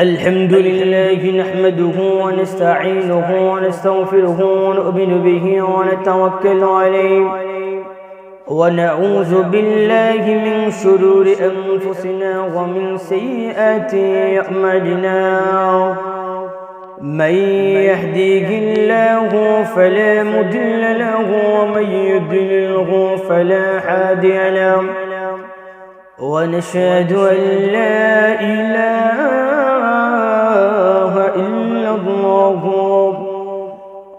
الحمد لله نحمده ونستعينه ونستغفره ونؤمن به ونتوكل عليه. ونعوذ بالله من شرور أنفسنا ومن سيئات أعمالنا. من يهديه الله فلا مضل له ومن يضلله فلا هادي له. ونشهد أن لا إله الله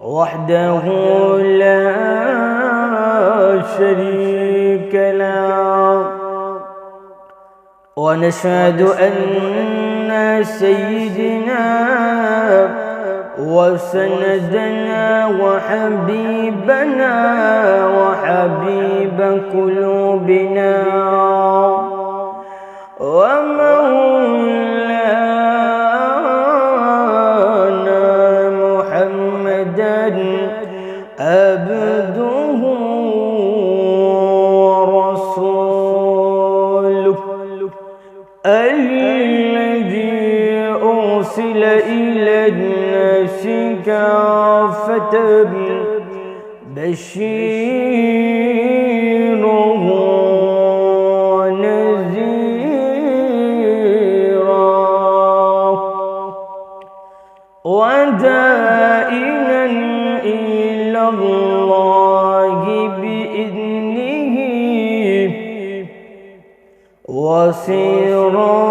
وحده لا شريك له. ونشهد أن سيدنا وسندنا وحبيبنا وحبيب قلوبنا. راتب بشيره نذيرا ودائما إلى الله بإذنه وصيراً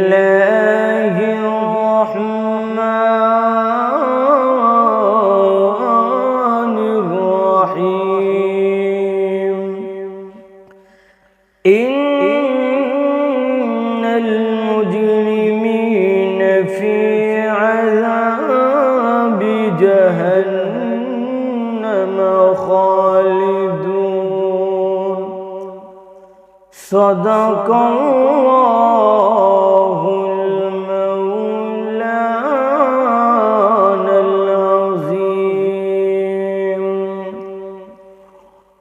صدق الله المولانا العظيم.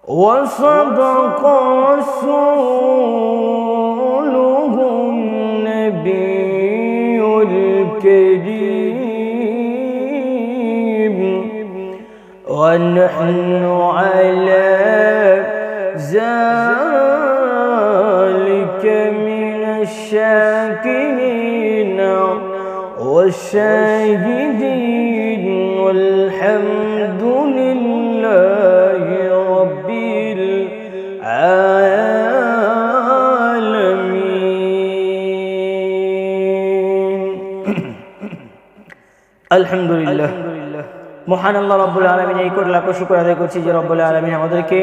وصدق رسوله النبي الكريم. ونحن على ذلك الشاكرين والشاهدين والحمد لله رب العالمين الحمد لله মহান আল্লাহ রব্বুল আলমিন এই কোট লাখ শুক্র আদায় করছি যে রব্বুল আলমিন আমাদেরকে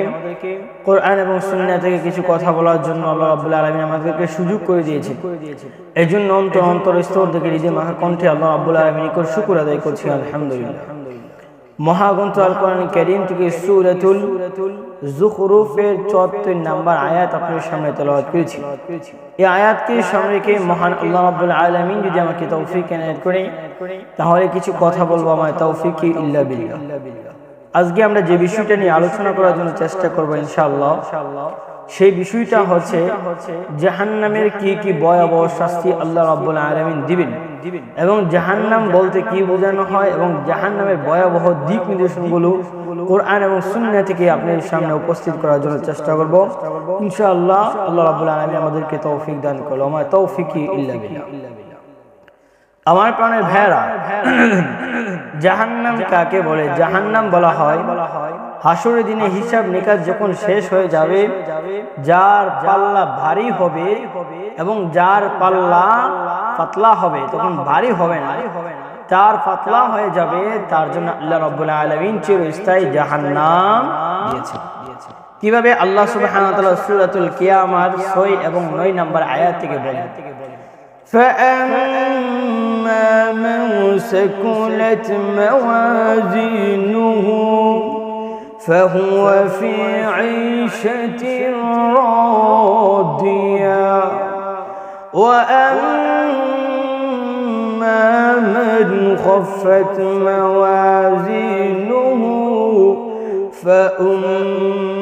কোরআন এবং সুন্না থেকে কিছু কথা বলার জন্য আল্লাহ রব্বুল আলমিন আমাদেরকে সুযোগ করে দিয়েছে। এই জন্য অন্তর অন্তর স্তর থেকে নিজের মাথা কণ্ঠে আল্লাহ রব্বুল আলমিন কোট শুকুর আদায় করছি, আলহামদুলিল্লাহ। মহাগ্রন্থ আল কোরআন করিম থেকে সুরাতুল জুখরুফের চুয়াত্তর নাম্বার আয়াত আপনার সামনে তেলাওয়াত করেছি। এই আয়াতকে সামনে রেখে মহান আল্লাহ রাব্বুল আলামিন যদি আমাকে তৌফিক এনায়েত করে তাহলে কিছু কথা বলব, আমার তৌফিক ইল্লা বিল্লাহ। আজকে আমরা যে বিষয়টা নিয়ে আলোচনা করার জন্য চেষ্টা করব ইনশাআল্লাহ, সেই বিষয়টা হচ্ছে জাহান্নামের কি কি ভয়াবহ শাস্তি আল্লাহ রাব্বুল আলামিন দিবেন এবং জাহান্নাম বলতে কি বোঝানো হয় এবং জাহান্নামের ভয়াবহ দিক নির্দেশনগুলো কোরআন এবং সুন্নাহ থেকে আপনাদের সামনে উপস্থিত করার জন্য চেষ্টা করব। ইনশাআল্লাহ আল্লাহ রাব্বুল আলামিন আমাদেরকে তৌফিক দান করল আমার তৌফিকই ইল্লা বিল্লাহ। আমার প্রাণের ভেড়া। জাহান্নাম কাকে বলে? জাহান্নাম বলা হয় হাসুরের দিনে হিসাব নিকাশ যখন শেষ হয়ে যাবে যার পাল্লা ভারী হবে এবং যার পাল্লা পাতলা হবে তখন ভারী হবে না। তার পাতলা হয়ে যাবে তার জন্য আল্লাহ রব্বুল আলমিন চিরস্থায়ী জাহান্নাম দিয়েছে কীভাবে আল্লাহ তাআলা সূরাতুল কিয়ামার 6 এবং নয় নম্বর আয়াত থেকে বলেন فأما من ثقلت موازينه فهو في عيشة راضية. وأما من خفت موازينه فأمه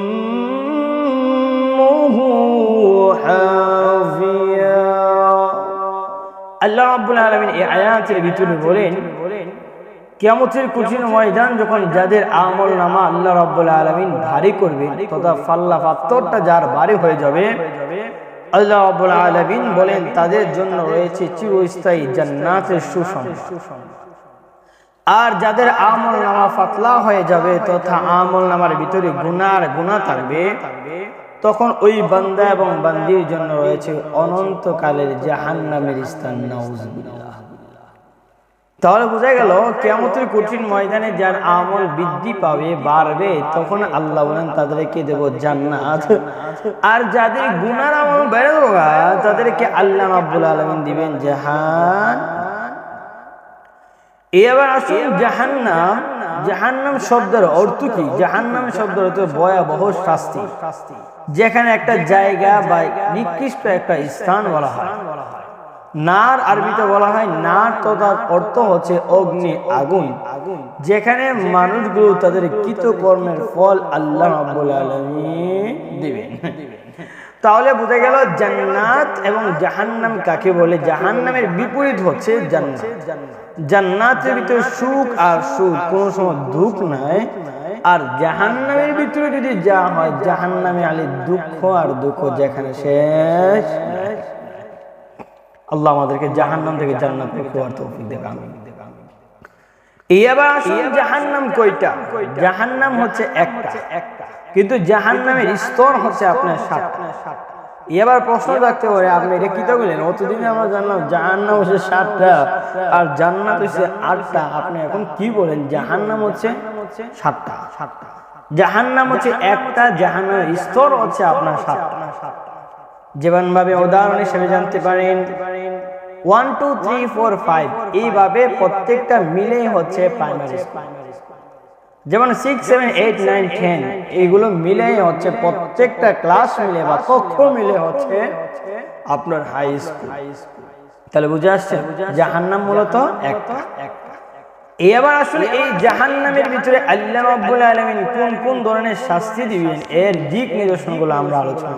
আল্লাহ রাব্বুল আলামিন এই আয়াতের ভিতরে বলেন, কিয়ামতের কঠিন ময়দান যখন যাদের আমল নামা আল্লাহ রাব্বুল আলামিন ভারী করবে তথা ফাল্লা পাত্তরটা যার ভারী হয়ে যাবে, আল্লাহ রাব্বুল আলামিন বলেন, তাদের জন্য রয়েছে চিরস্থায়ী জান্নাতের সুসংবাদ। আর যাদের আমল নামা ফাতলা হয়ে যাবে, তথা আমল নামার ভিতরে গুনার গুণা থাকবে তখন ওই বান্দা এবং বান্দির জন্য রয়েছে অনন্তকালের জাহান্নামের স্থান তাহলে বোঝা গেল কেমতের কঠিন ময়দানে যার আমল বৃদ্ধি পাবে, বাড়বে, তখন আল্লাহ বলেন, তাদেরকে দেব জান্নাত। আর যাদের গুনার আমল বেড়ে তাদেরকে আল্লাহ আব্বুল আলমিন দিবেন জাহান। এবার আসুন জাহান্নাম জাহান্নাম শব্দের অর্থ কি? জাহান্নাম শব্দের অর্থ ভয়াবহ শাস্তি শাস্তি। যেখানে একটা জায়গা বা নিকৃষ্ট একটা স্থান বলা হয়। নার আরবিতে বলা হয়, নার তো তার অর্থ হচ্ছে অগ্নি আগুন, যেখানে মানুষগুলো তাদের কৃতকর্মের ফল আল্লাহ রাব্বুল আলামিন দিবেন। তাহলে বোঝা গেল জান্নাত এবং জাহান্নাম কাকে বলে? জাহান্নামের বিপরীত হচ্ছে জান্নাত। জান্নাতের ভিতরে সুখ আর সুখ কোনো সময় দুঃখ নাই। আর জাহান্নামের ভিতরে যদি যা হয়, জাহান্নামে আলী দুঃখ আর দুঃখ যেখানে শেষ আল্লাহ আমাদেরকে জাহান্নাম থেকে জান্নাত খোয়ার তৌফিক দেবে আমিন জাহান্নাম জাহান্নাম হচ্ছে একটা। কিন্তু জাহান্নামের স্তর হচ্ছে আপনার সাতটা। প্রশ্ন পারে, আপনি এটা কি তো বললেন? অতদিনে আমরা জানলাম জাহান্নাম হচ্ছে আর জান্নাত হচ্ছে আটটা। আপনি এখন কি বলেন? জাহান্নাম হচ্ছে সাতটা সাতটা। জাহান্নাম হচ্ছে একটা স্তর হচ্ছে আপনার সাতটা। যেমন ভাবে উদাহরণ হিসেবে জানতে পারেন one two three four five এইভাবে প্রত্যেকটা মিলেই হচ্ছে প্রাইমারি যেমন six seven eight nine ten এইগুলো মিলেই হচ্ছে প্রত্যেকটা ক্লাস মিলে বা কক্ষ মিলে হচ্ছে আপনার হাই স্কুল তাহলে বুঝে আসছে জাহান্নাম মূলত একটা। এবার আসলে এই জাহান্নামের ভিতরে আল্লাহ রাব্বুল আলামিন কোন কোন ধরনের শাস্তি দিবেন, এর দিক নিদর্শনগুলো আমরা আলোচনা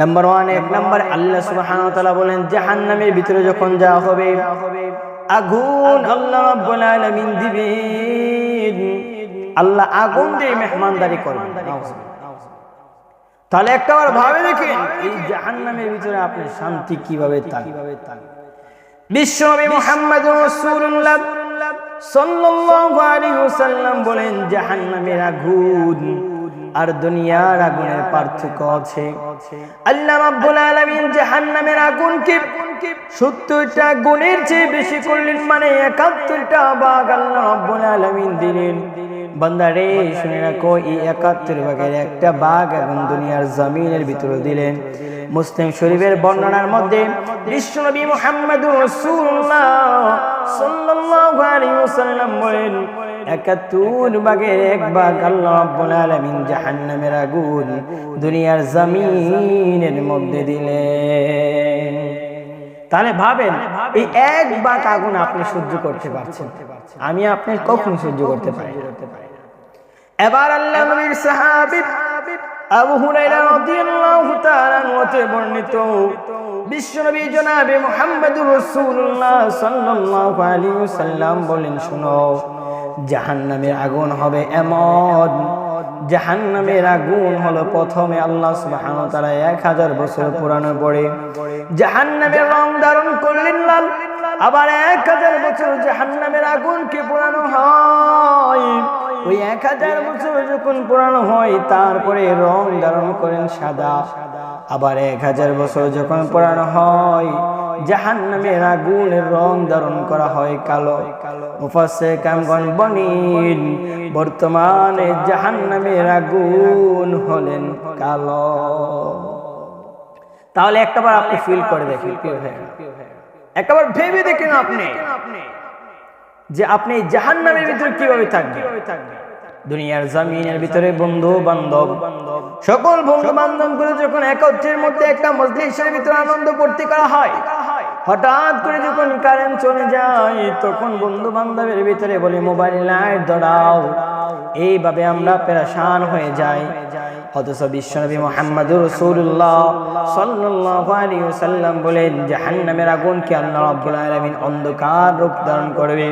নাম্বার ওয়ান এক নাম্বার আল্লাহ তাআলা বলেন, জাহান্নামের ভিতরে যখন যাওয়া হবে, আগুন আল্লাহ রাব্বুল আলামিন দিবেন। আল্লাহ আগুন দিয়ে মেহমানদারি করবেন। তাহলে একটা একটাবার ভাবে দেখেন, এই জাহান্নামের ভিতরে আপনি শান্তি কীভাবে কীভাবে বিশ্বনবী মুহাম্মদ রাসূলুল্লাহ ওয়াসাল্লাম বলেন আর দুনিয়ার আগুনের আল্লাহ রাব্বুল আলামিন জাহান্নামের আগুনকে 70টা গুণের মানে 71টা ভাগ আল্লাহ দিলেন। শুনে রাখো, এই 71 ভাগের একটা বাঘ এবং দুনিয়ার জমিনের ভিতরে দিলেন। মুসলিম শরীফের বর্ণনার মধ্যে বিশ্বনবী মুহাম্মদুর রাসূলুল্লাহ সাল্লাল্লাহু আলাইহি ওয়াসাল্লাম বলেন একাত্তর ভাগের এক ভাগ আল্লাহ রাব্বুল আলামিন জাহান্নামের আগুন দুনিয়ার জমিনের মধ্যে দিলেন। তাহলে ভাবেন এই এক ভাগ আগুন আপনি সহ্য করতে পারছেন। আমি আপনি কখন সহ্য করতে পারি এবার আল্লাহ নবীর সাহাবী আবু হুরায়রা রাদিয়াল্লাহু তাআলা হতে বর্ণিত বিশ্বনবী জনাবে মুহাম্মদুর রাসূলুল্লাহ সাল্লাল্লাহু আলাইহি ওয়াসাল্লাম বলেন, শুনো, জাহান্নামের আগুন হবে এমন। জাহান্নামের আগুন হলো প্রথমে আল্লাহ সুবহানাহু ওয়া তাআলা 1000 বছর পুরানো পড়ে জাহান্নামের রং ধারণ করলেন লাল, আবার 1000 বছর জাহান্নামের আগুনকে পুরানো হয়। ওই 1000 বছর যখন পুরানো হয়, তারপরে রং ধারণ করেন সাদা। আবার 1000 বছর যখন পুরানো হয়, জাহান্নামের আগুনের রং ধারণ করা হয় কালো। মুফাসসির কামগণ বনিন, বর্তমানে জাহান্নামের আগুন হলেন কালো। তাহলে একটাবার আপনি ফিল করে দেখেন একবার ভেবে দেখেন আপনি। যে আপনি জাহান্নামের ভিতরে কীভাবে থাকবেন? দুনিয়ার জমিনের ভিতরে বন্ধু বান্ধব। সকল বন্ধু বান্ধবগুলো যখন একত্রের মধ্যে একটা মজলিসের ভিতরে আনন্দ করতে করা হয় হঠাৎ করে যখন কারেন্ট চলে যায় তখন বন্ধু বান্ধবের ভিতরে বলি মোবাইল লাইট ধরাও। এইভাবে আমরা পেরেশান হয়ে যাই। অথচ বিশ্বনবী মোহাম্মদুর রসুল্লাহ সাল্লাল্লাহু আলাইহি ওয়াসাল্লাম বলেন, জাহান্নামের আগুনকে আল্লাহ রাব্বুল আলামিন অন্ধকার রূপ ধারণ করবে।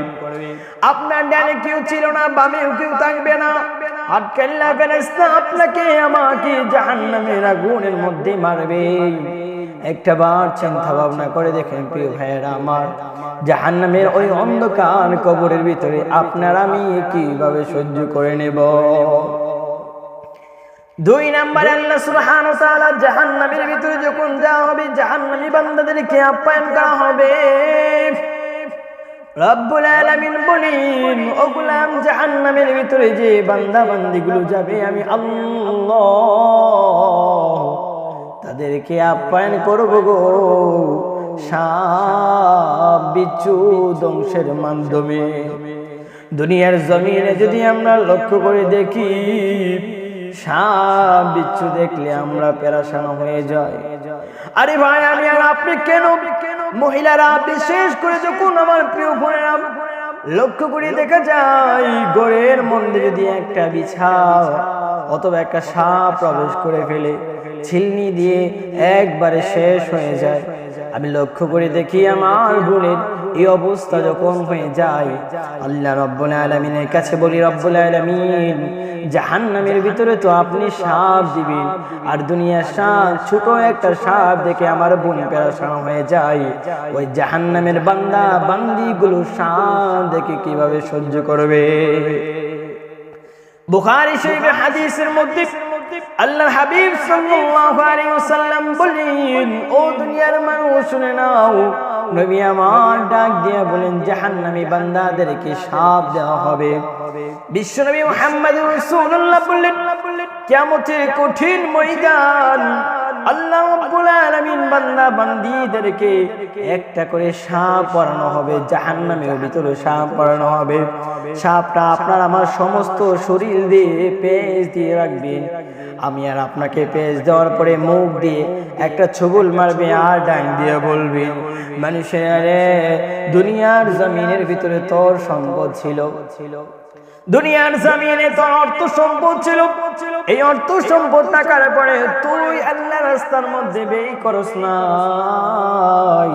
আপনার ডানে কেউ ছিল না, বামেও কেউ থাকবে না। আটকাল্লা ফেরেশতা আপনাকে আমাকে জাহান্নামের আগুনের মধ্যে মারবে। একটা বার চিন্তা ভাবনা করে দেখেন, প্রিয় ভাইয়েরা আমার, জাহান্নামের ওই অন্ধকার কবরের ভিতরে আপনার আমি কীভাবে সহ্য করে নেব? দুই নাম্বার আল্লাহ সুবহানাহু ওয়া তাআলা জাহান্নামের ভিতরে যখন যাওয়া হবে, জাহান্নামী বান্দাদেরকে আপ্যায়ন করা হবে। রব্বুল আলামিন বলেন, ও গোলাম জাহান্নামের ভিতরে যে বান্দা বান্দিগুলো যাবে, আমি আল্লাহ তাদেরকে আপ্যায়ন করব গো। সাপ বিচ্ছু ধ্বংসের মাধ্যমে। দুনিয়ার জমিনে যদি আমরা লক্ষ্য করে দেখি সাপ বিচ্ছু দেখলে আমরা পেরাশানো হয়ে যাই। আরে ভাই, আমি আর আপনি কেন? মহিলারা বিশেষ করে যখন আমার প্রিয় বোনেরা লক্ষ্য করে দেখা যায়, গড়ের মধ্যে যদি একটা বিছাও অথবা একটা সাপ প্রবেশ করে ফেলে। ছিলনি দিয়ে একবারে শেষ হয়ে যায়। আমি লক্ষ্য করে দেখি আমার বোনের এই অবস্থা যখন হয়ে যায়। আল্লাহ রব্বুল আলমিনের কাছে বলি, রব্বুল আলমিন, জাহান্নামের ভিতরে তো আপনি সাপ দিবেন, আর দুনিয়ার সাপ, ছোট একটা সাপ দেখে আমার বোন পেরাশানো হয়ে যায়। ওই জাহান্নামের বান্দা, বান্দিগুলো সাপ দেখে কীভাবে সহ্য করবে? বুখারী শরীফের হাদিসের মধ্যে আল্লাহ হাবিব সাল্লাল্লাহু আলাইহি ওয়াসাল্লাম বলেন, ও দুনিয়ার মানুষ, শুনে নাও। নবী আমার ডাক বলেন বান্দাদেরকে সাপ দেওয়া হবে। বিশ্বনবী মুহাম্মদ রাসূলুল্লাহ বললেন কিয়ামতের কঠিন ময়দান একটা করে সাপ পরানো হবে, জাহান্নামের ভিতরে সাপ পরানো হবে। সাপটা আপনার আমার সমস্ত শরীর দিয়ে পেজ দিয়ে রাখবেন আমি আর আপনাকে পেজ দেওয়ার পরে মুখ দিয়ে একটা ছবুল মারবে আর ডাইন দিয়ে বলবে, মানুষের দুনিয়ার জমিনের ভিতরে তোর সম্পদ ছিল ছিল। দুনিয়ার জামিনে তোর অর্থ সম্পদ ছিল। এই অর্থ সম্পদ থাকার পরে তুই আল্লাহ রাস্তার মধ্যে বেই করস নাই।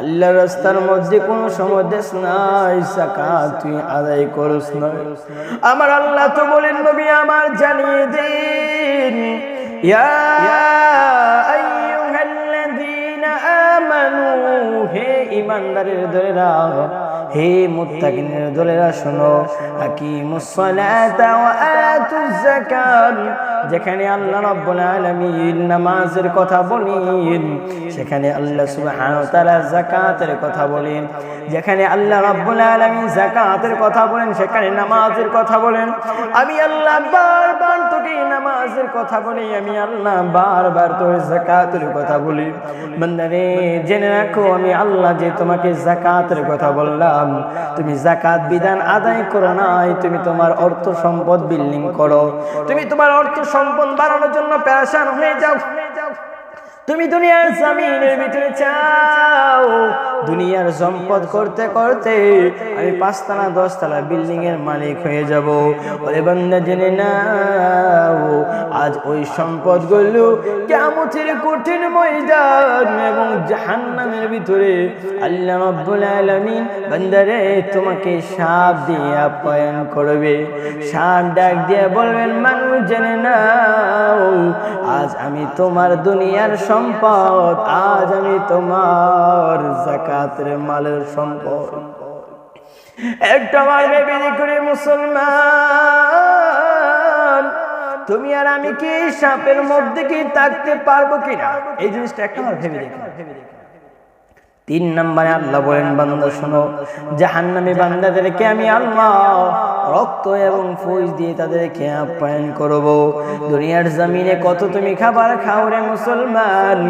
আল্লাহ রাস্তার মধ্যে কোন সময় দেশ নাই সাকা তুই আদায় করস না আমার আল্লাহ তো বলেন, নবী, আমার জানিয়ে দিন। ইয়া আমানু, হে ঈমানদারের দলেরা হে মুত্তাকিনের দলেরা শোনো যেখানে আল্লাহ রাব্বুল আলামিন নামাজের কথা বলেন, সেখানে আল্লাহ সুবহানাহু ওয়া তাআলা যাকাতের কথা বলেন, যেখানে আল্লাহ রাব্বুল আলামিন যাকাতের কথা বলেন, সেখানে নামাজের কথা বলেন। আমি আল্লাহ বারবার তোকে নামাজের কথা বলি, আমি আল্লাহ বারবার তোর যাকাতের কথা বলি। বান্দারে, জেনে রাখো, আমি আল্লাহ যে তোমাকে যাকাতের কথা বললাম, তুমি জাকাত বিধান আদায় করো নাই, তুমি তোমার অর্থ সম্পদ বিল্ডিং করো। তুমি তোমার অর্থ সম্পদ বাড়ানোর জন্য প্যাশান হয়ে যাও। তুমি দুনিয়ার জামিনের ভিতরে চাও দুনিয়ার সম্পদ করতে করতে আমি পাঁচতলা, দশতলা বিল্ডিং এর মালিক হয়ে যাব। ওরে বান্দা, জেনে নাও, আজ ওই সম্পদগুলো কেমতের কঠিন ময়দান এবং জাহান্নামের ভিতরে আল্লাহ রাব্বুল আলামিন বান্দারে তোমাকে সাপ দিয়ে আপ্যায়ন করবে। সাপ ডাক দিয়ে বলবেন, মানুষ, জেনে নাও, আজ আমি তোমার দুনিয়ার সম্পদ, আজ আমি তোমার জাকাতের মালের সম্পদ। একটা বার ভেবে করে মুসলমান, তুমি আর আমি কি সাপের মধ্যে কি থাকতে পারব কিনা? এই জিনিসটা একটা বার ভেবে দেখো। তিন নম্বরে আল্লাহ বলেন, বান্দা শোনো, জাহান্নামী বান্দাদেরকে আমি আল্লাহ রক্ত এবং ফুস দিয়ে তাদেরকে আপ্যায়ন করব। দুনিয়ার জমিনে কত তুমি খাবার খাও রে মুসলমান?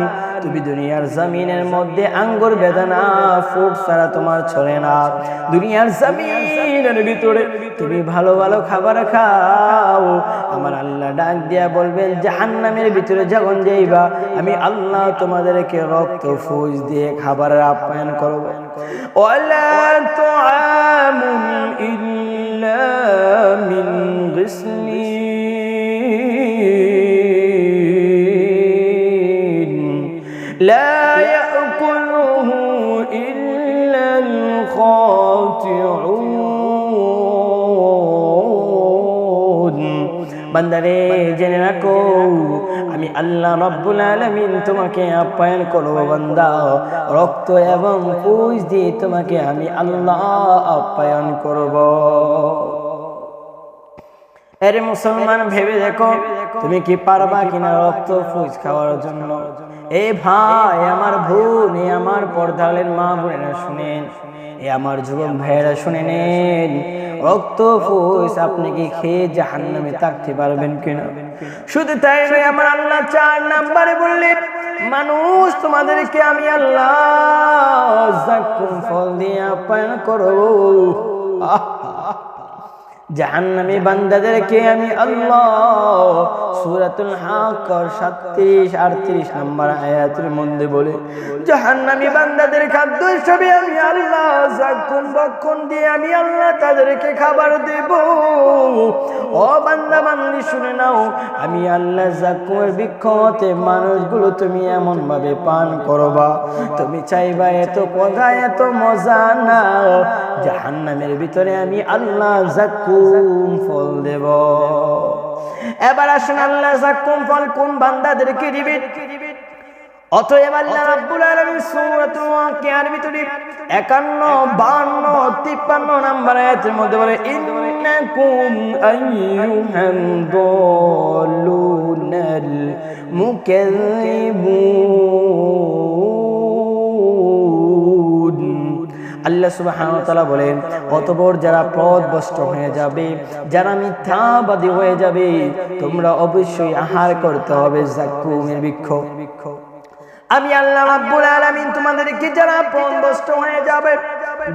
তুমি দুনিয়ার জমিনের মধ্যে আঙ্গুর, বেদানা, ফুট ছাড়া তোমার ছড়ে না। দুনিয়ার জমিনের ভিতরে তুমি ভালো ভালো খাবার খাও। আমার আল্লাহ ডাক দিয়া বলবেন জাহান্নামের ভিতরে যখন যাইবা, আমি আল্লাহ তোমাদেরকে রক্ত ফুজ দিয়ে খাবারের আপ্যায়ন করব। ওয়ালা তুআমুন من غسلين لا বান্দারে, জেনে রাখো, আমি আল্লাহ রব্বুল আলমিন তোমাকে আপ্যায়ন করব বান্দা। রক্ত এবং পুষ দিয়ে তোমাকে আমি আল্লাহ আপ্যায়ন করব। আরে মুসলমান, ভেবে দেখো, তুমি কি পারবা কিনা রক্ত ফুজ খাওয়ার জন্য? এ ভাই, আমার বোন, এ আমার পর্দালের মা বোনেরা শুনেন। এ আমার যুবক ভাইয়েরা শুনে নেন। রক্ত ফুস, আপনি কি খেয়ে জাহান্নামে থাকতে পারবেন কিনা? শুধু তাই নয়, আমার আল্লাহ চার নাম্বারে বললেন, মানুষ, তোমাদেরকে আমি আল্লাহ ফল দিয়ে আপ্যায়ন করব। আহ! জাহান্নামী বান্দাদেরকে আমি আল্লাহ সূরাতুল হাক্কর 37 38 নম্বর আয়াতের মধ্যে বলে, জাহান্নামী বান্দাদের খাদ্য হিসেবে আমি আল্লাহ জাকুম বক্ষণ দিয়ে আমি আল্লাহ তাদেরকে খাবার দেব। ও বান্দা, বান্দি, শুনে নাও, আমি আল্লাহ জাকুমের বিক্ষতে মানুষগুলো তুমি এমন ভাবে পান করবা। তুমি চাইবা এত কথা, এত মজা না। জাহান্নামের ভিতরে আমি আল্লাহ জাকুম ফল দেব। এবার আসুন আল্লাহ ফল কোন বান্দাদেরকে দিবেন? অতএব আল্লাহ রাব্বুল আলামিন সূরাতুল ওয়াকিয়ার ভিতরে 51 52 53 নাম্বার আয়াতের মধ্যে বলে, ইন্নাকুম আইয়ুহান দাল্লুনাল মুকাযযিবুন। আল্লাহ তাআলা বলেন, অতঃপর যারা পথভ্রষ্ট হয়ে যাবে, যারা মিথ্যাবাদী হয়ে যাবে, তোমরা অবশ্যই আহার করতে হবে জাকুমের বৃক্ষ। আমি আল্লাহ রাব্বুল আলামিন তোমাদেরকে যারা পথভ্রষ্ট হয়ে যাবে,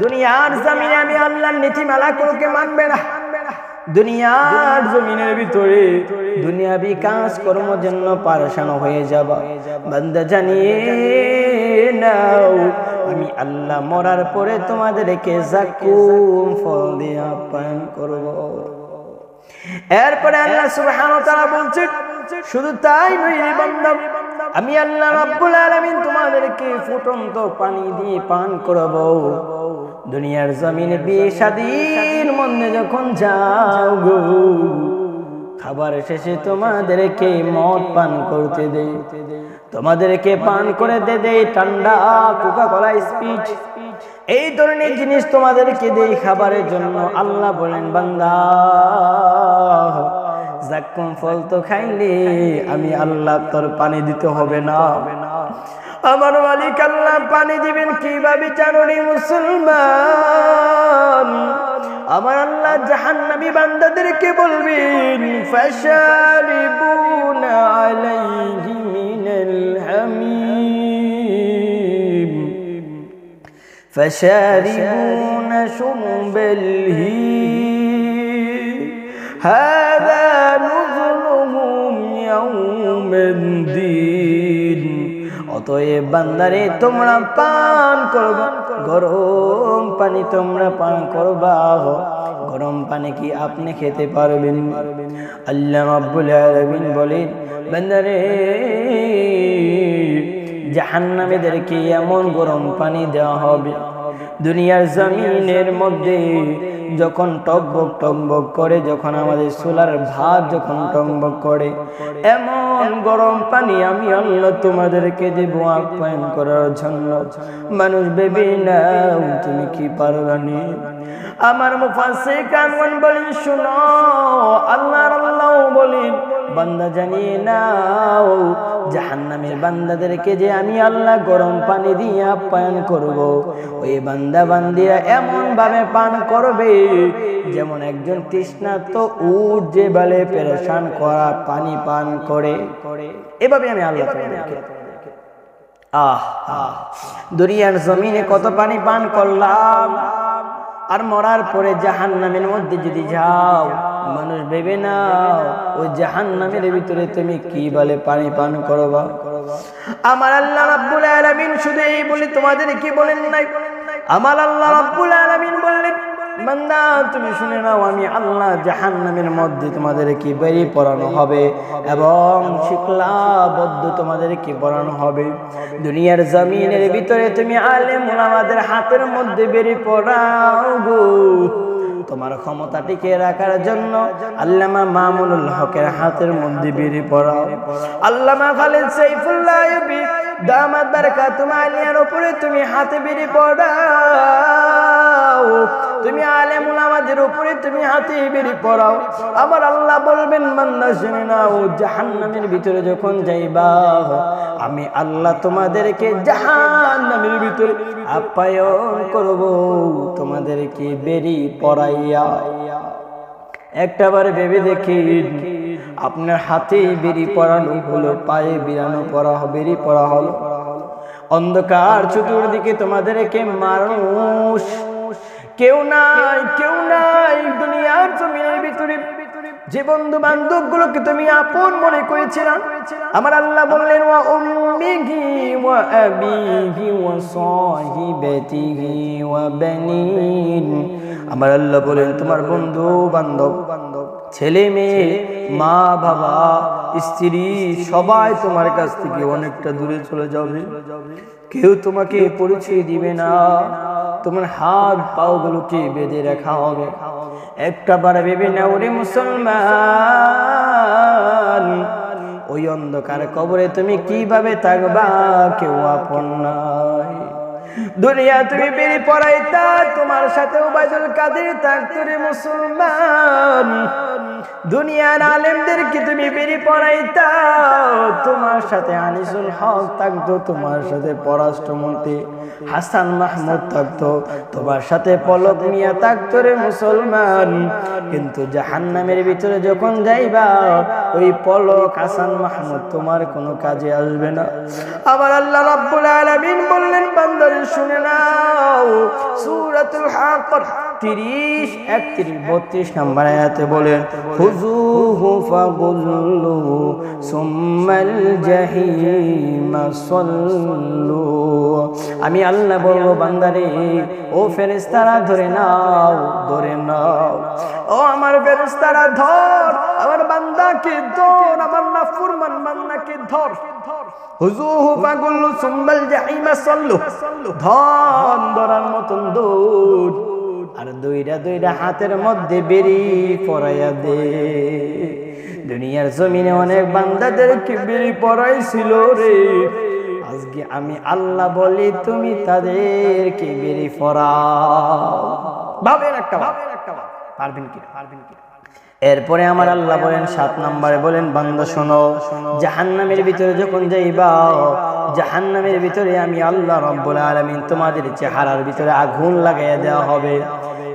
দুনিয়ার জমিনে আমি আল্লাহর নীতিমালা কোনকে মানবে না। দুনিয়ার জমিনের ভিতরে দুনিয়াবি কাজ কর্ম জন্য পারেশান হয়ে যাবা। বান্দা জানিয়ে নাও আমি আল্লাহ মরার পরে তোমাদেরকে জাকুম ফল দিয়ে আপ্যায়ন করব। এরপরে আল্লাহ সুবহানাহু ওয়া তাআলা বলছেন, শুধু তাই নয় রে বান্দা, আমি আল্লাহ রাব্বুল আলামিন তোমাদেরকে ফুটন্ত পানি দিয়ে পান করব। দুনিয়ার জমিনে বিয়ে মধ্যে যখন যাও গো, খাবার শেষে তোমাদেরকে মদ পান করতে দে। তোমাদেরকে পান করে দে দে ঠান্ডা কোকা কোলা স্পিড এই ধরনের জিনিস তোমাদেরকে দেই খাবারের জন্য। আল্লাহ বলেন, বান্দা জাক্কুম ফল তো খাইলে, আমি আল্লাহ তোর পানি দিতে হবে না। আমার মালিক আল্লাহ পানি দিবেন কীভাবে জানুনি মুসলমান? আমার আল্লাহ জাহান্নামী বান্দাদেরকে বলবেন, ফাশারিবুনা আলাইহি মিনাল হামিম فشاربون شرب الهيم هذا نزلهم يوم الدين অতএব বান্দারে তোমরা পান করবা গরম পানি তোমরা পান করবা গরম পানি কি আপনি খেতে পারবেন আল্লাহ রাব্বুল আলামিন বলেন বান্দারে জাহান্নামীদেরকে এমন গরম পানি দেওয়া হবে। দুনিয়ার জমিনের মধ্যে যখন টকবক টকবক করে, যখন আমাদের সোলার ভাত যখন টকবক করে, এমন গরম পানি আমি আল্লাহ তোমাদেরকে দেবো আপ্যায়ন করার জন্য। মানুষ ভেবে না তুমি কি পারবানি আমার মুফাসে কামন বলেন, শুনো, আল্লাহর আল্লাহ বলেন বান্দা জানিয়ে নাও জাহান্নামের বান্দাদেরকে যে আমি আল্লাহ গরম পানি দিয়ে আপ্যায়ন করব। ওই বান্দা বান্দিরা এমন ভাবে পান করবে, যেমন একজন তৃষ্ণার্ত উট যে বলে পেরেশান করা পানি পান করে। এভাবে আমি আল্লাহ আহ আহ, দুনিয়ার জমিনে কত পানি পান করলাম, আর মরার পরে জাহান্নামের মধ্যে যদি যাও মানুষ ভেবে না ওই জাহান নামের ভিতরে তুমি কি বলে পানি পান করবা? আমার আল্লাহ রাব্বুল আলামিন শুধু এই বলে তোমাদের কি বলেন নাই। আমার আল্লাহ রাব্বুল আলামিন বললেন, বান্দা, তুমি শুনে নাও, আমি আল্লাহ জাহান্নামের মধ্যে তোমাদেরকে বেরিয়ে পড়ানো হবে এবং শিকলাবদ্ধ তোমাদেরকে পড়ানো হবে। দুনিয়ার জমিনের ভিতরে তুমি আলেম ওলামাদের হাতের মধ্যে বেরিয়ে পড়াও গো। তোমার ক্ষমতা টিকে রাখার জন্য আল্লামা মামুনুল হকের হাতের মধ্যে বিড়ি পড়াও। আল্লামা খালিদ সাইফুল্লাহ দামাত বারাকাতুম আলিয়ার উপরে তুমি হাতে বিড়ি পড়াও। তুমি আলেম উলামাদের উপরে তুমি হাতে বেরিয়ে পড়াও আবার আল্লাহ বলবেন, বান্দা শুনে নাও, জাহান্নামের ভিতরে যখন যাইবা, আমি আল্লাহ তোমাদেরকে জাহান্নামের ভিতরে আপ্যায়ন করব, তোমাদেরকে বেরি পড়াইয়া একটাবার ভেবে দেখি আপনার হাতে বেরি পড়ানো হলো, পায়ে বিরানো পড়া বেরি পড়া হলো। অন্ধকার চতুর্দিকে তোমাদেরকে মানুষ কেউ নাই কেউ নাই দুনিয়ার জমিনের ভিতরে। যে বন্ধু বান্ধব গুলোকে তুমি আপন মনে করেছিলাম, আমার আল্লাহ বললেন আমার আল্লাহ বলেন তোমার বন্ধু বান্ধব, ছেলে মেয়ে, মা বাবা, স্ত্রী, সবাই তোমার কাছ থেকে অনেকটা দূরে চলে যাবে। কেউ তোমাকে পরিচয় দিবে না। তোমার হাত পাও গুলোকে বেঁধে রাখা হবে। একটা বার ভেবে না ওরে মুসলমান, ওই অন্ধকার কবরে তুমি কীভাবে থাকবা? কেউ আপন নাই দুনিয়া তুমি বেরি পড়াইতা তোমার সাথে ওবায়দুল কাদের থাকতো রে মুসলমান। দুনিয়ার আলেমদেরকে তুমি বেরি পড়াইতা তোমার সাথে আনিসুল হক থাকতো, তোমার সাথে পররাষ্ট্রমন্ত্রী হাসান মাহমুদ থাকতো, তোমার সাথে পলক মিয়া থাকতো রে মুসলমান। কিন্তু জাহান্নামের ভিতরে যখন যাইবা, ওই পলক হাসান মাহমুদ তোমার কোনো কাজে আসবে না। আবার আল্লাহ রাব্বুল আলামিন বললেন বান্দারে শুনে নাও। সূরাতুল হাকর 30 31 32 নম্বর আয়াতে বলেন খুযুহু ফাগুল্লু সুম্মাল জাহিম সাল্লু। আমি আল্লাহ বলব, বান্দারে, ও ফেরেশতারা, ধরে নাও ধরে নাও। ও আমার ফেরেশতারা, ধর, আমার বান্দাকে ধর, আমার নাফরমান বান্দাকে ধর। ধরার মতন আর হাতের মধ্যে বেরি পরাইয়া দে। দুনিয়ার জমিনে অনেক বান্দাদেরকে বেরি পরাইছিল রে। আজকে আমি আল্লাহ বলি, তুমি তাদেরকে বেরি ভাবেন একটা ভাবেন একটা পারবেন কি পারবেন কি এরপরে আমার আল্লাহ বলেন, সাত নম্বরে বলেন, বান্দা শোনো, জাহান্নামের ভিতরে যখন যাইবা, জাহান্নামের ভিতরে আমি আল্লাহ রব্বুল আলামিন তোমাদের চেহারার ভিতরে আগুন লাগাইয়া দেওয়া হবে।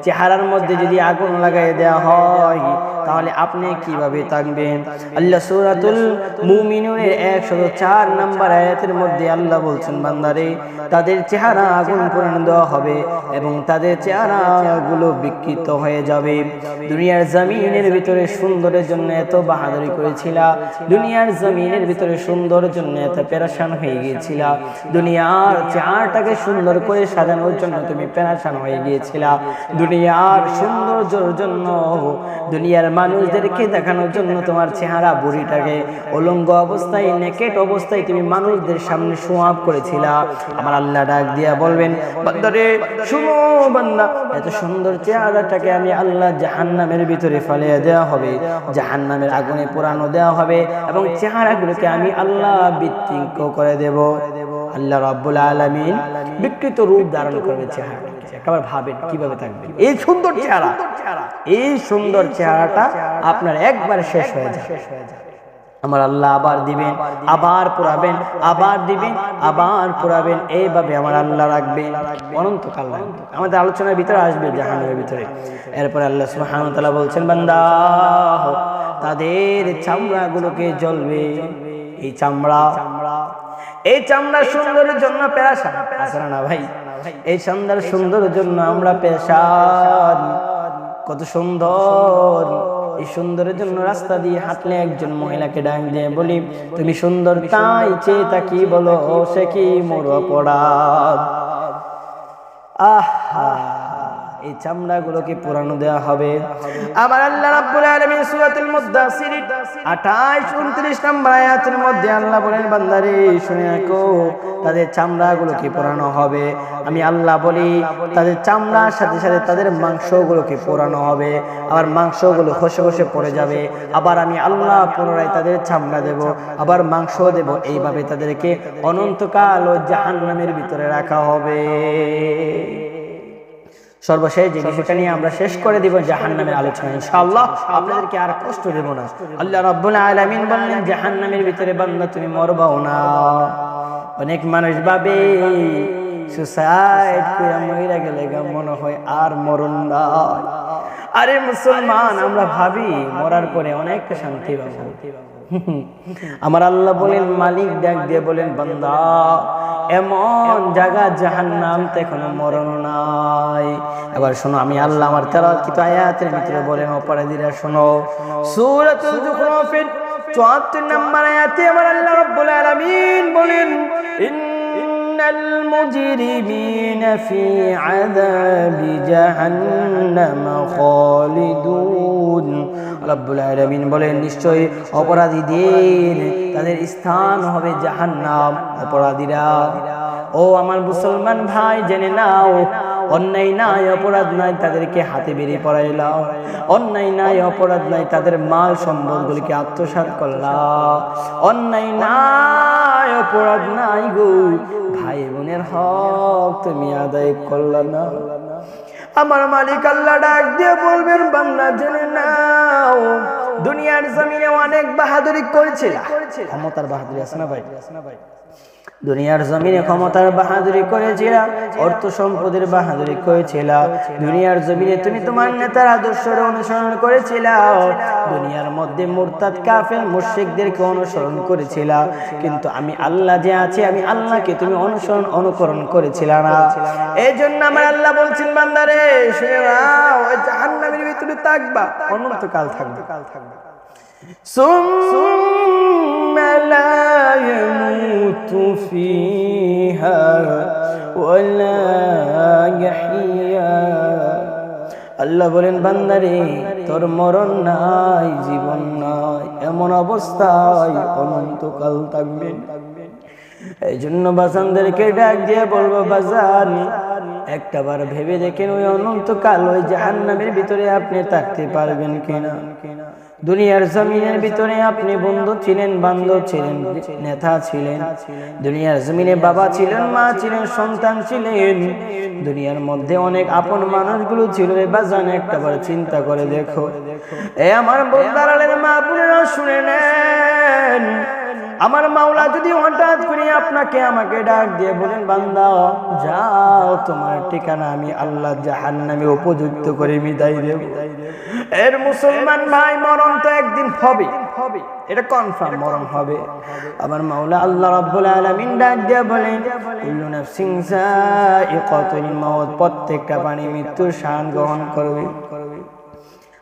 চেহারার মধ্যে যদি আগুন লাগাই দেওয়া হয় তাহলে আপনি কীভাবে থাকবেন? আল্লাহ সূরাতুল মুমিনুনের 104 নাম্বার আয়াতের মধ্যে আল্লাহ বলছেন বান্দারে তাদের চেহারা আগুন পূরণ দেওয়া হবে এবং তাদের চেহারাগুলো বিকৃত হয়ে যাবে। দুনিয়ার জমিনের ভিতরে সুন্দরের জন্য এত বাহাদুরি করেছিলা। দুনিয়ার জমিনের ভিতরে সুন্দরের জন্য এত পেরেশান হয়ে গিয়েছিলা। দুনিয়ার চেহারাটাকে সুন্দর করে সাজানোর জন্য তুমি পেরেশান হয়ে গিয়েছিলা। দুনিয়ার সৌন্দর্যের জন্য দুনিয়ার মানুষদেরকে দেখানোর জন্য তোমার চেহারা বুড়িটাকে অলঙ্গ অবস্থায়, নেকেট অবস্থায় তুমি মানুষদের সামনে সোয়াব করেছিলা। আমার আল্লাহ ডাক দিয়া বলবেন এত সুন্দর চেহারাটাকে আমি আল্লাহ জাহান্নামের ভিতরে ফেলিয়ে দেওয়া হবে, জাহান্নামের আগুনে পোড়ানো দেওয়া হবে এবং চেহারাগুলোকে আমি আল্লাহ বিতৃঙ্ক করে দেব। আল্লাহ রাব্বুল আলামিন বিকৃত রূপ ধারণ করবে চেহারা একবার ভাবেন কীভাবে থাকবে। এই সুন্দর চেহারা এই সুন্দর চেহারাটা আপনার একবার শেষ হয়ে যায় আমার আল্লাহ আবার দিবেন আবার পুরাবেন আবার দিবেন আবার পুরাবেন। এইভাবে আমার আল্লাহ রাখবে। অনন্তকাল রাখবে। আমাদের আলোচনার ভিতরে আসবে জাহানের ভিতরে। এরপরে আল্লাহ সুবহানাহু বলছেন বান্দা তাদের চামড়াগুলোকে জ্বলবে। এই চামড়া এই চামড়া সুন্দরের জন্য পেরাশান। আছে না ভাই? এই সন্ধ্যার সুন্দর জন্য আমরা পেশান কত সুন্দর। এই সুন্দরের জন্য রাস্তা দিয়ে হাঁটলে একজন মহিলাকে ডাক দিয়ে বলি তুমি সুন্দর তাই চেয়ে তাকি বলো? সে কি মোর অপরাধ? আহা। এই চামড়াগুলোকে পুরানো দেওয়া হবে। আমার আল্লাহ রাব্বুল আলামিন সূরাতুল মুদ্দাসির 28 29 নম্বর আয়াতের মধ্যে আল্লাহ বলেন, বান্দারে, শুনে রাখো, তাদের চামড়াগুলোকে পুরানো হবে। আমি আল্লাহ বলি, তাদের চামড়ার সাথে সাথে তাদের মাংসগুলোকে পোড়ানো হবে। আবার মাংসগুলো খসে খসে পড়ে যাবে। আবার আমি আল্লাহ পুনরায় তাদের চামড়া দেব। আবার মাংস দেব। এইভাবে তাদেরকে অনন্তকাল ও জাহান্নামের ভিতরে রাখা হবে। সর্বশেষ যে বিষয়টা নিয়ে আমরা শেষ করে দিব জাহান্নামের আলোচনা ইনশাআল্লাহ আপনাদেরকে আর কষ্ট দেব না। আল্লাহ রাব্বুল আলামিন বললেন জাহান্নামের ভিতরে বান্দা তুমি মরবাও না। অনেক মানুষ ভাবে সুসাইড করে মহিলা গেলে গা মনে হয় আর মরণ নাই। আরে মুসলমান আমরা ভাবি মরার পরে অনেক শান্তি পাবো। আমার আল্লাহ বলেন, মালিক ডাক দিয়ে বলেন, বান্দা, এমন জায়গা জাহান নাম তো এখনও মরণ নাই। এবার শোনো, আমি আল্লাহ আমার তেরা কি তো আয়াতের ভিতরে বলেন অপরাধীরা শোনো। সূরাতুল জুখরুফের 74 নম্বর আয়াতে আমার আল্লাহ রাব্বুল আলামিন বলেন ইন্নাল মুজরিমিনা ফি আযাবি জাহান্নাম খালিদুন রব্বুল আলামিন বলেন, নিশ্চয়ই অপরাধীদের তাদের স্থান হবে জাহান্নাম, অপরাধীরা। ও আমার মুসলমান ভাই, জেনে নাও, অন্যায় নাই, অপরাধ নাই তাদেরকে হাতে বেরিয়ে পড়াইলাম। অন্যায় নাই, অপরাধ নাই তাদের মাল সম্পদগুলিকে আত্মসাৎ করলাম। অন্যায় নাই, অপরাধ নাই গো। ভাই বোনের হক তুমি আদায় করলা না। আমার মালিক আল্লাহ ডাক দিয়ে বলবেন বাংলা জেনে নাও দুনিয়ার জমিনে অনেক বাহাদুরি করেছিল। ক্ষমতার বাহাদুরি আছে না ভাই? দুনিয়ার জমিনে ক্ষমতার বাহাদুরি করেছিল অর্থ সম্পদের বাহাদুরি করেছিল দুনিয়ার জমিনে তুমি তোমার নেতার আদর্শের অনুসরণ করেছিল দুনিয়ার মধ্যে মুরতাদ কাফের মুশরিকদেরকে অনুসরণ করেছিল কিন্তু আমি আল্লাহ যে আছি আমি আল্লাহকে তুমি অনুসরণ অনুকরণ করেছিল না এই জন্য আমার আল্লাহ বলছেন বান্দারে শুনে নাও ওই জাহান্নামের ভিতরে থাকবা অনন্তকাল থাকবে কাল থাকবে ثم لا يموت فيها ولا يحيا আল্লাহ বলেন বান্দারে তোর মরণ নাই জীবন নাই এমন অবস্থায় অনন্তকাল থাকবে এই জন্য বাসানদেরকে ডাক দিয়ে বলবো বাজান একটা বার ভেবে দেখেন ওই অনন্তকাল ওই জাহান্নামের ভিতরে আপনি থাকতে পারবেন কিনা দুনিয়ার জমিনের ভিতরে আপনি বন্ধু ছিলেন, বান্ধব ছিলেন, নেতা ছিলেন। দুনিয়ার জমিনে বাবা ছিলেন, মা ছিলেন, সন্তান ছিলেন। দুনিয়ার মধ্যে অনেক আপন মানুষগুলো ছিল বাজান একটা বার চিন্তা করে দেখো। এ আমার বন্দারালের মা বোনেরা শুনে নেন। আমার মাওলা যদি হঠাৎ করে আপনাকে আমাকে ডাক দিয়ে বলেন, বান্দা, যাও, তোমার ঠিকানা আমি আল্লাহ জাহান্নামে উপযুক্ত করে মিদাই দেব। এর মুসলমান ভাই মরণ তো একদিন হবে। এটা কনফার্ম মরণ হবে। আমার মাওলা আল্লাহ রাব্বুল আলামিন ডাক দিয়ে বলেন কুল্লু নাফসিন যায়িকাতুল মাউত প্রত্যেকটা প্রাণী মৃত্যুর শান গ্রহণ করবে।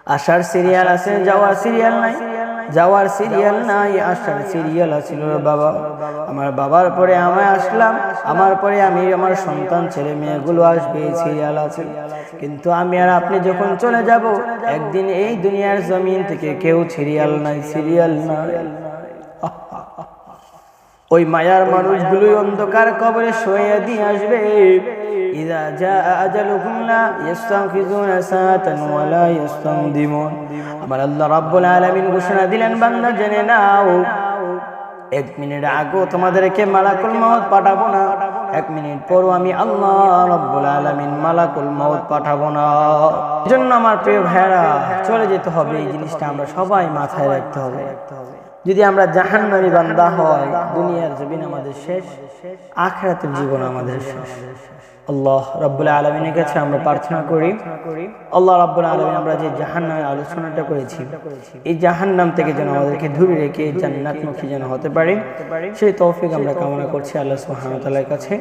আসার সিরিয়াল আছে যাওয়ার সিরিয়াল নাই। যাওয়ার সিরিয়াল নাই আসার সিরিয়াল আছিল বাবা। আমার বাবার পরে আমায় আসলাম, আমার পরে আমি আমার সন্তান, ছেলে মেয়েগুলো আসবে সিরিয়াল আছে। কিন্তু আমি আর আপনি যখন চলে যাব, একদিন এই দুনিয়ার জমিন থেকে কেউ সিরিয়াল নাই সিরিয়াল নাই। ওই মায়ার মানুষগুলোই অন্ধকার কবরে শোয়া দিয়ে আসবে। ইদা যা আজালুহুম লা ইস্তাখিযুনা সাআতান ওয়া লা ইস্তামদিমুন আমার আল্লাহ রাব্বুল আলামিন ঘোষণা দিলেন, বান্দা, জেনে নাও। এক মিনিট আগেও তোমাদেরকে মালাকুল মউত পাঠাবো না, এক মিনিট পরও আমি আল্লাহ রাব্বুল আলামিন মালাকুল মউত পাঠাবো না। এজন্য আমার প্রিয় ভাইরা চলে যেতে হবে, এই জিনিসটা আমরা সবাই মাথায় রাখতে হবে। যদি আমরা জাহান্নামী বান্দা হয়, দুনিয়ার জমিন আমাদের শেষ, আখরাতের জীবন আমাদের শেষ। আল্লাহ রাব্বুল আলমিনের কাছে আমরা প্রার্থনা করি। আল্লাহ রাব্বুল আলমিন আমরা যে জাহান্নামের আলোচনাটা করেছি, এই জাহান্নাম থেকে যেন আমাদেরকে দূরে রেখে জান্নাতমুখী যেন হতে পারে, সেই তৌফিক আমরা কামনা করছি আল্লাহ সুবহানাহু কাছে।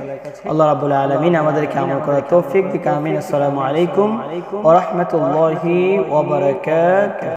আল্লাহ রাব্বুল আলামিন আমাদেরকে আমল করার তৌফিক দিক, আমিন। আসসালামু আলাইকুম ওয়া রাহমাতুল্লাহি ওয়া বারাকাতুহু।